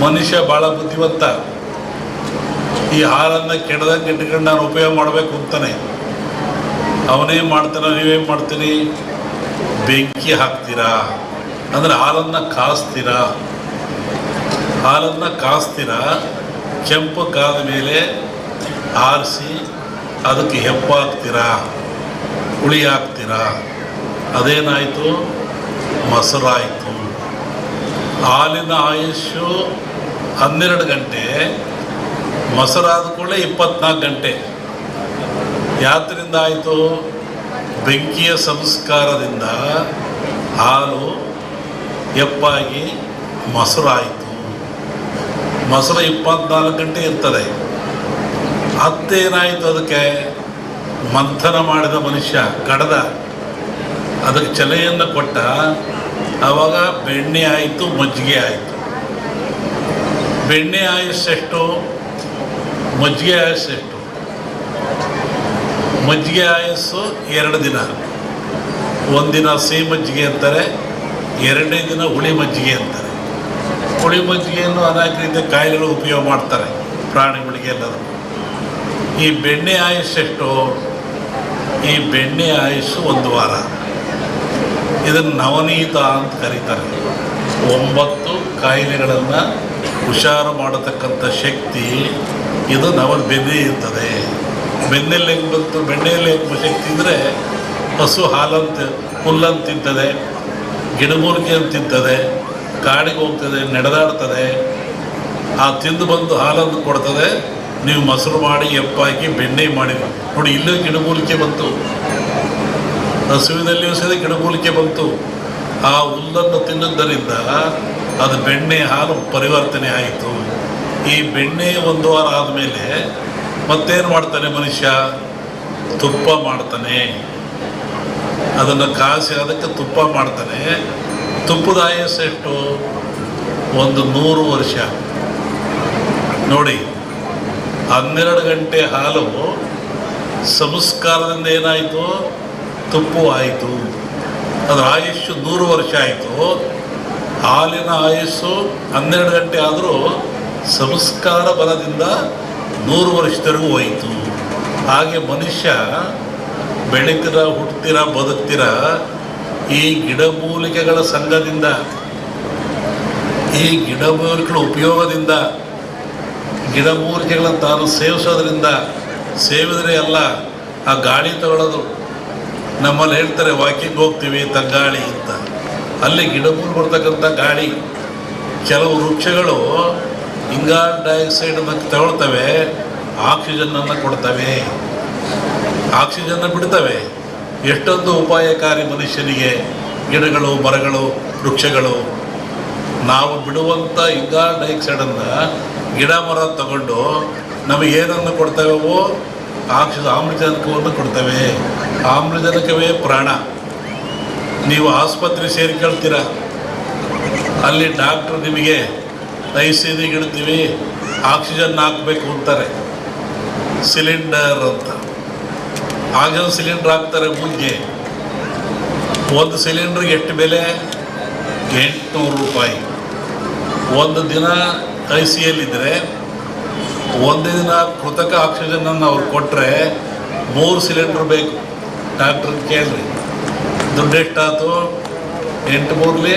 ಮನುಷ್ಯ ಭಾಳ ಬುದ್ಧಿವಂತ. ಈ ಹಾಲನ್ನು ಕೆಡದಂಗೆ ಇಟ್ಕೊಂಡು ನಾನು ಉಪಯೋಗ ಮಾಡಬೇಕು ಅಂತಾನೆ. ಅವನೇನು ಮಾಡ್ತಾನೆ ನೀವೇನು ಮಾಡ್ತೀರಿ ಬೆಂಕಿ ಹಾಕ್ತೀರಾ? ಅಂದರೆ ಹಾಲನ್ನು ಕಾಸ್ತೀರಾ? ಹಾಲನ್ನು ಕಾಸ್ತೀರಾ? ಕೆಂಪು ಕಾದ ಮೇಲೆ ಆರಿಸಿ ಅದಕ್ಕೆ ಹೆಪ್ಪು ಹಾಕ್ತೀರಾ? ಹುಳಿ ಹಾಕ್ತೀರಾ? ಅದೇನಾಯಿತು? ಮೊಸರಾಯಿತು. ಹಾಲಿನ ಆಯುಷ್ಯು ಹನ್ನೆರಡು ಗಂಟೆ, ಮೊಸರಾದ ಕೂಡಲೇ ಇಪ್ಪತ್ನಾಲ್ಕು ಗಂಟೆ. ಯಾತ್ರಿಂದ ಆಯಿತು? ಬೆಂಕಿಯ ಸಂಸ್ಕಾರದಿಂದ ಹಾಲು ಎಪ್ಪಾಗಿ ಮೊಸರಾಯಿತು. ಮೊಸರು ಇಪ್ಪತ್ನಾಲ್ಕು ಗಂಟೆ ಇರ್ತದೆ. ಹತ್ತೇನಾಯಿತು ಅದಕ್ಕೆ? ಮಂಥನ ಮಾಡಿದ ಮನುಷ್ಯ, ಕಡದ. ಅದಕ್ಕೆ ಚಲೆಯನ್ನು ಕೊಟ್ಟ ಆವಾಗ ಬೆಣ್ಣೆ ಆಯಿತು, ಮಜ್ಜಿಗೆ ಆಯಿತು. ಬೆಣ್ಣೆ ಆಯಸ್ಸೆಷ್ಟು ಮಜ್ಜಿಗೆ ಆಯಸ್ಸೆಷ್ಟು ಮಜ್ಜಿಗೆ ಆಯಸ್ಸು ಎರಡು ದಿನ. ಒಂದಿನ ಸಿಹಿ ಮಜ್ಜಿಗೆ ಅಂತಾರೆ, ಎರಡನೇ ದಿನ ಹುಳಿ ಮಜ್ಜಿಗೆ ಅಂತಾರೆ. ಹುಳಿ ಮಜ್ಜಿಗೆಯನ್ನು ಅನೇಕ ರೀತಿಯ ಕಾಯಿಲೆಗಳು ಉಪಯೋಗ ಮಾಡ್ತಾರೆ ಪ್ರಾಣಿಗಳಿಗೆ ಎಲ್ಲರೂ ಈ ಬೆಣ್ಣೆ ಆಯಸ್ಸೆಷ್ಟು ಈ ಬೆಣ್ಣೆ ಆಯಸ್ಸು ಒಂದು ವಾರ. ಇದನ್ನು ನವನೀತ ಅಂತ ಕರೀತಾರೆ. ಒಂಬತ್ತು ಕಾಯಿಲೆಗಳನ್ನು ಹುಷಾರು ಮಾಡತಕ್ಕಂಥ ಶಕ್ತಿ, ಇದು ನವ ಬೆನ್ನೆ ಇರ್ತದೆ. ಬೆನ್ನೆಲ್ಲ ಹೆಂಗೆ ಬಂತು ಬೆಣ್ಣೆಯಲ್ಲಿ ಹೆಂಗೆ ಶಕ್ತಿ ಇದ್ದರೆ ಹಸು ಹಾಲಂತ ಹುಲ್ಲನ್ನು ತಿಂತದೆ ಗಿಡಮೂಲಿಕೆಯನ್ನು ತಿಂತದೆ, ಕಾಡಿಗೆ ಹೋಗ್ತದೆ, ನಡೆದಾಡ್ತದೆ. ಆ ತಿಂದು ಬಂದು ಹಾಲನ್ನು ಕೊಡ್ತದೆ. ನೀವು ಮೊಸರು ಮಾಡಿ, ಎಪ್ಪಾಕಿ ಬೆಣ್ಣೆ ಮಾಡಿ. ನೋಡಿ, ಇಲ್ಲೂ ಗಿಡಮೂಲಿಕೆ ಬಂತು. ಹಸುವಿನಲ್ಲಿಯೂ ಸಹ ಗಿಡಮೂಲಿಕೆ ಬಂತು. ಆ ಹುಲ್ಲನ್ನು ತಿನ್ನುವುದರಿಂದ ಅದು ಬೆಣ್ಣೆ ಹಾಲು ಪರಿವರ್ತನೆ ಆಯಿತು. ಈ ಬೆಣ್ಣೆ ಒಂದು ವಾರ ಆದಮೇಲೆ ಮತ್ತೇನು ಮಾಡ್ತಾನೆ ಮನುಷ್ಯ? ತುಪ್ಪ ಮಾಡ್ತಾನೆ. ಅದನ್ನು ಕಾಸಿ ಅದಕ್ಕೆ ತುಪ್ಪ ಮಾಡ್ತಾನೆ. ತುಪ್ಪದ ಆಯಸ್ಸು ಒಂದು ನೂರು ವರ್ಷ. ನೋಡಿ, ಹನ್ನೆರಡು ಗಂಟೆ ಹಾಲು ಸಂಸ್ಕಾರದಿಂದ ಏನಾಯಿತು? ತುಪ್ಪು ಆಯಿತು. ಅದರ ಆಯುಷ್ಯು ನೂರು ವರ್ಷ ಆಯಿತು. ಹಾಲಿನ ಆಯುಸ್ಸು ಹನ್ನೆರಡು ಗಂಟೆ ಆದರೂ ಸಂಸ್ಕಾರ ಬಲದಿಂದ ನೂರು ವರ್ಷದವರೆಗೂ ಹೋಯಿತು. ಹಾಗೆ ಮನುಷ್ಯ ಬೆಳೀತೀರ ಹುಟ್ತೀರ ಬದುಕ್ತೀರ ಈ ಗಿಡಮೂಲಿಕೆಗಳ ಸಂಘದಿಂದ, ಈ ಗಿಡಮೂಲಿಕೆಗಳ ಉಪಯೋಗದಿಂದ ಗಿಡಮೂಲಿಕೆಗಳನ್ನು ತಾನು ಸೇವಿಸೋದ್ರಿಂದ ಸೇವಿದರೆ ಎಲ್ಲ ಆ ಗಾಳಿ ತಗೊಳ್ಳೋದು. ನಮ್ಮಲ್ಲಿ ಹೇಳ್ತಾರೆ, ವಾಕಿಂಗ್ ಹೋಗ್ತೀವಿ ತಂಗಾಳಿ ಅಂತ. ಅಲ್ಲಿ ಗಿಡಮೂಲ ಬರ್ತಕ್ಕಂಥ ಗಾಳಿ. ಕೆಲವು ವೃಕ್ಷಗಳು ಇಂಗಾಲ್ ಡೈಆಕ್ಸೈಡನ್ನು ತಗೊಳ್ತವೆ ಆಕ್ಸಿಜನ್ನನ್ನು ಕೊಡ್ತವೆ. ಆಕ್ಸಿಜನ್ನ ಬಿಡ್ತವೆ. ಎಷ್ಟೊಂದು ಉಪಾಯಕಾರಿ ಮನುಷ್ಯನಿಗೆ ಗಿಡಗಳು, ಮರಗಳು, ವೃಕ್ಷಗಳು. ನಾವು ಬಿಡುವಂಥ ಇಂಗಾಲ್ ಡೈಆಕ್ಸೈಡನ್ನು ಗಿಡ ಮರ ತಗೊಂಡು ನಮಗೇನನ್ನು ಕೊಡ್ತವೆವೋ ಆಕ್ಸಿಜನ್ ಆಮ್ಲಜನಕವನ್ನು ಕೊಡ್ತವೆ. ಆಮ್ಲಜನಕವೇ ಪ್ರಾಣ. ನೀವು ಆಸ್ಪತ್ರೆ ಸೇರಿಕೊಳ್ತೀರ ಅಲ್ಲಿ ಡಾಕ್ಟ್ರು ನಿಮಗೆ ಇಡ್ತೀವಿ ಆಕ್ಸಿಜನ್ ಹಾಕಬೇಕು ಅಂತಾರೆ. ಸಿಲಿಂಡರ್ ಅಂತ. ಆಕ್ಸಿಜನ್ ಸಿಲಿಂಡರ್ ಹಾಕ್ತಾರೆ ಮುಂಚೆ ಒಂದು ಸಿಲಿಂಡ್ರಿಗೆ ಎಷ್ಟು ಬೆಲೆ? ಎಂಟುನೂರು ರೂಪಾಯಿ. ಒಂದು ದಿನ ಐ ಸಿ ಎಲ್ಲಿದ್ದರೆ ಒಂದು ದಿನ ಕೃತಕ ಆಕ್ಸಿಜನನ್ನು ಅವ್ರು ಕೊಟ್ಟರೆ ಮೂರು ಸಿಲಿಂಡರ್ ಬೇಕು. ಡಾಕ್ಟ್ರ್ ಕೇಳ್ರಿ. ದುಡ್ಡು ಎಷ್ಟಾಯ್ತು ಎಂಟು ಮೂರಲಿ,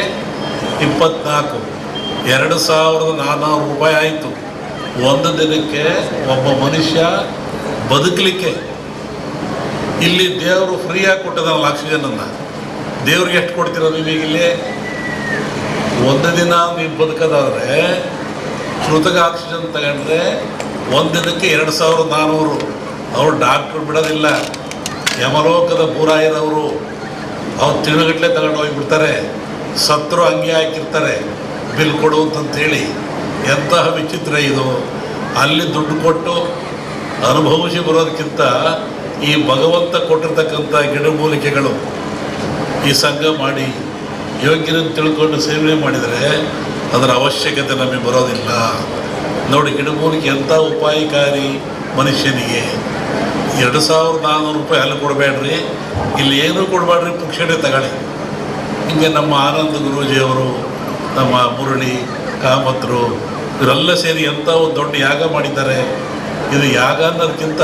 ಇಪ್ಪತ್ನಾಲ್ಕು. ಎರಡು ಸಾವಿರದ ನಾನ್ನೂರು ರೂಪಾಯಿ ಆಯಿತು. ಒಂದು ದಿನಕ್ಕೆ ಒಬ್ಬ ಮನುಷ್ಯ ಬದುಕಲಿಕ್ಕೆ. ಇಲ್ಲಿ ದೇವರು ಫ್ರೀಯಾಗಿ ಕೊಟ್ಟದಲ್ಲ ಆಕ್ಸಿಜನನ್ನು ದೇವ್ರಿಗೆ ಎಷ್ಟು ಕೊಡ್ತೀರ ನೀವು ಈಗ ಇಲ್ಲಿ? ಒಂದು ದಿನ ನೀವು ಬದುಕೋದಾದರೆ ಕೃತಕ ಆಕ್ಸಿಜನ್ ತಗೊಂಡ್ರೆ ಒಂದು ದಿನಕ್ಕೆ ಎರಡು ಸಾವಿರದ ನಾನ್ನೂರು ಅವರು ಡಾಕ್ಟ್ರು ಬಿಡೋದಿಲ್ಲ. ಯಮಲೋಕದ ಬೂರಾಯರವರು ಅವ್ರು ತಿಳುಗಟ್ಟಲೆ ತಗೊಂಡು ಹೋಗಿಬಿಡ್ತಾರೆ. ಸತ್ರು ಹಂಗೆ ಹಾಕಿರ್ತಾರೆ. ಬಿಲ್ ಕೊಡು ಅಂತಂತೇಳಿ. ಎಂತಹ ವಿಚಿತ್ರ ಇದು. ಅಲ್ಲಿ ದುಡ್ಡು ಕೊಟ್ಟು ಅನುಭವಿಸಿ ಬರೋದಕ್ಕಿಂತ ಈ ಭಗವಂತ ಕೊಟ್ಟಿರ್ತಕ್ಕಂಥ ಗಿಡಮೂಲಿಕೆಗಳು ಈ ಸಂಘ ಮಾಡಿ ಯೋಗ್ಯರನ್ನು ತಿಳ್ಕೊಂಡು ಸೇವನೆ ಮಾಡಿದರೆ ಅದರ ಅವಶ್ಯಕತೆ ನಮಗೆ ಬರೋದಿಲ್ಲ. ನೋಡಿ ಗಿಡಮೂಲಿಕೆ ಎಂಥ ಉಪಾಯಕಾರಿ ಮನುಷ್ಯನಿಗೆ? ಎರಡು ಸಾವಿರದ ನಾನ್ನೂರು ರೂಪಾಯಿ ಅಲ್ಲಿ ಕೊಡಬೇಡ್ರಿ. ಇಲ್ಲಿ ಏನೂ ಕೊಡಬೇಡ್ರಿ, ಪುಕ್ಷಣೆ ತಗೊಳ್ಳಿ. ಹಿಂಗೆ ನಮ್ಮ ಆನಂದ ಗುರೂಜಿಯವರು, ನಮ್ಮ ಮುರಳಿ, ಕಾಮತ್ರು, ಇವರೆಲ್ಲ ಸೇರಿ ಎಂಥ ಒಂದು ದೊಡ್ಡ ಯಾಗ ಮಾಡಿದ್ದಾರೆ. ಇದು ಯಾಗ ಅನ್ನೋದಕ್ಕಿಂತ